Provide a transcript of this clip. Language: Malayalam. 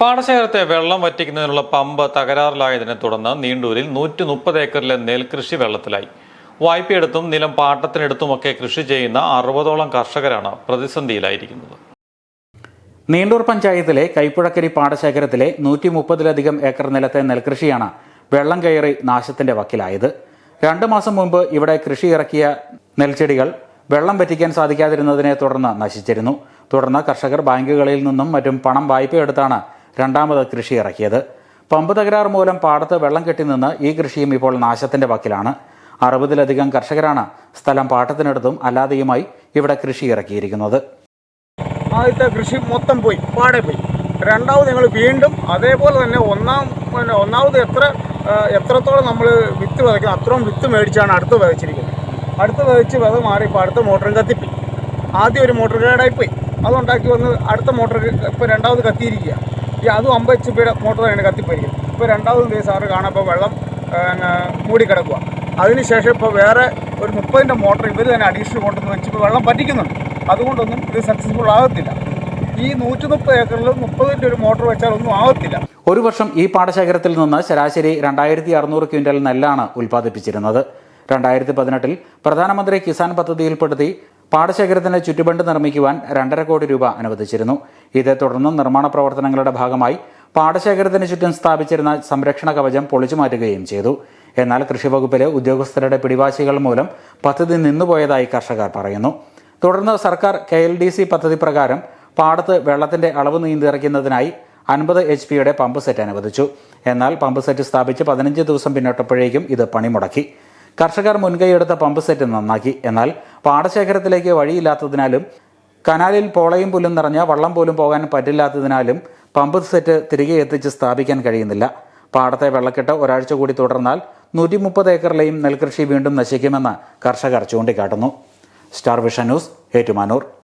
പാടശേഖരത്തെ വെള്ളം വറ്റിക്കുന്നതിനുള്ള പമ്പ് തകരാറിലായതിനെ തുടർന്ന് നീണ്ടൂരിൽ നൂറ്റി മുപ്പത് ഏക്കറിലെ നെൽകൃഷി വെള്ളത്തിലായി. വായ്പയെടുത്തും നിലം പാട്ടത്തിനെടുത്തുമൊക്കെ കൃഷി ചെയ്യുന്ന അറുപതോളം കർഷകരാണ് പ്രതിസന്ധിയിലായിരിക്കുന്നത്. നീണ്ടൂർ പഞ്ചായത്തിലെ കൈപ്പുഴക്കരി പാടശേഖരത്തിലെ നൂറ്റി മുപ്പതിലധികം ഏക്കർ നിലത്തെ നെൽകൃഷിയാണ് വെള്ളം കയറി നാശത്തിന്റെ വക്കിലായത്. രണ്ടു മാസം മുമ്പ് ഇവിടെ കൃഷി ഇറക്കിയ നെൽച്ചെടികൾ വെള്ളം വറ്റിക്കാൻ സാധിക്കാതിരുന്നതിനെ തുടർന്ന് നശിച്ചിരുന്നു. തുടർന്ന് കർഷകർ ബാങ്കുകളിൽ നിന്നും മറ്റും പണം വായ്പയെടുത്താണ് രണ്ടാമത് കൃഷി ഇറക്കിയത്. പമ്പ് തകരാർ മൂലം പാടത്ത് വെള്ളം കെട്ടിനിന്ന് ഈ കൃഷിയും ഇപ്പോൾ നാശത്തിന്റെ വക്കിലാണ്. അറുപതിലധികം കർഷകരാണ് സ്ഥലം പാട്ടത്തിനെടുത്തും അല്ലാതെയുമായി ഇവിടെ കൃഷി ഇറക്കിയിരിക്കുന്നത്. ആദ്യത്തെ കൃഷി മൊത്തം പോയി പാടെ പോയി. രണ്ടാമത് ഞങ്ങൾ വീണ്ടും അതേപോലെ തന്നെ ഒന്നാം പിന്നെ ഒന്നാമത് എത്ര എത്രത്തോളം നമ്മൾ വിത്ത് വിതയ്ക്കണം അത്രയും വിത്ത് മേടിച്ചാണ് അടുത്ത് വിതച്ചിരിക്കുന്നത്. അടുത്ത് വിതച്ച് വിത മാറി ഇപ്പോൾ അടുത്ത മോട്ടറും കത്തിപ്പോയി. ആദ്യം ഒരു മോട്ടർ പോയി. അതുണ്ടാക്കി വന്ന് അടുത്ത മോട്ടർ ഇപ്പോൾ രണ്ടാമത് കത്തിയിരിക്കുക ഈ അതും അമ്പത് എച്ച് പിയുടെ മോട്ടറാണ് കത്തിപ്പോയിരിക്കുന്നത് ഇപ്പോൾ രണ്ടാമത് ദിവസം സാറ് കാണാപ്പോൾ വെള്ളം മൂടിക്കിടക്കുക അതിനുശേഷം ഇപ്പോൾ വേറെ ഒരു മുപ്പതിന്റെ മോട്ടർ ഇവർ തന്നെ അഡീഷണൽ കൊണ്ടുവന്ന് വെച്ച് ഇപ്പോൾ വെള്ളം പറ്റിക്കുന്നുണ്ട്. അതുകൊണ്ടൊന്നും ഇത് സക്സസ്ഫുൾ ആകത്തില്ല. ഈ നൂറ്റി മുപ്പത് ഏക്കറിൽ മുപ്പതിന്റെ ഒരു മോട്ടർ വെച്ചാൽ ഒന്നും ആകത്തില്ല. ഒരു വർഷം ഈ പാടശേഖരത്തിൽ നിന്ന് ശരാശരി രണ്ടായിരത്തി അറുന്നൂറ് ക്വിന്റൽ നെല്ലാണ് ഉൽപ്പാദിപ്പിച്ചിരുന്നത്. രണ്ടായിരത്തി പതിനെട്ടിൽ പ്രധാനമന്ത്രി കിസാൻ പദ്ധതിയിൽപ്പെടുത്തി പാടശേഖരത്തിന് ചുറ്റുബണ്ട് നിർമ്മിക്കുവാൻ രണ്ടര കോടി രൂപ അനുവദിച്ചിരുന്നു. ഇതേ തുടർന്ന് നിർമ്മാണ പ്രവർത്തനങ്ങളുടെ ഭാഗമായി പാടശേഖരത്തിന് ചുറ്റും സ്ഥാപിച്ചിരുന്ന സംരക്ഷണ കവചം പൊളിച്ചു മാറ്റുകയും ചെയ്തു. എന്നാൽ കൃഷിവകുപ്പിലെ ഉദ്യോഗസ്ഥരുടെ പിടിവാശികൾ മൂലം പദ്ധതി നിന്നുപോയതായി കർഷകർ പറയുന്നു. തുടർന്ന് സർക്കാർ കെ എൽ ഡി സി പദ്ധതി പ്രകാരം പാടത്ത് വെള്ളത്തിന്റെ അളവ് നീന്തിറക്കുന്നതിനായി അൻപത് എച്ച് പിയുടെ പമ്പ് സെറ്റ് അനുവദിച്ചു. എന്നാൽ പമ്പ് സെറ്റ് സ്ഥാപിച്ച് പതിനഞ്ച് ദിവസം പിന്നിട്ടപ്പോഴേക്കും ഇത് പണിമുടക്കി. കർഷകർ മുൻകൈയെടുത്ത പമ്പ് സെറ്റ് നന്നാക്കി. എന്നാൽ പാടശേഖരത്തിലേക്ക് വഴിയില്ലാത്തതിനാലും കനാലിൽ പോളയും പുല്ലും നിറഞ്ഞ വള്ളം പോലും പോകാൻ പറ്റില്ലാത്തതിനാലും പമ്പ് സെറ്റ് തിരികെ എത്തിച്ച് സ്ഥാപിക്കാൻ കഴിയുന്നില്ല. പാടത്തെ വെള്ളക്കെട്ട് ഒരാഴ്ച കൂടി തുടർന്നാൽ നൂറ്റി മുപ്പത് ഏക്കറിലെയും നെൽകൃഷി വീണ്ടും നശിക്കുമെന്ന് കർഷകർ ചൂണ്ടിക്കാട്ടുന്നു. Star vision news Ettumanoor.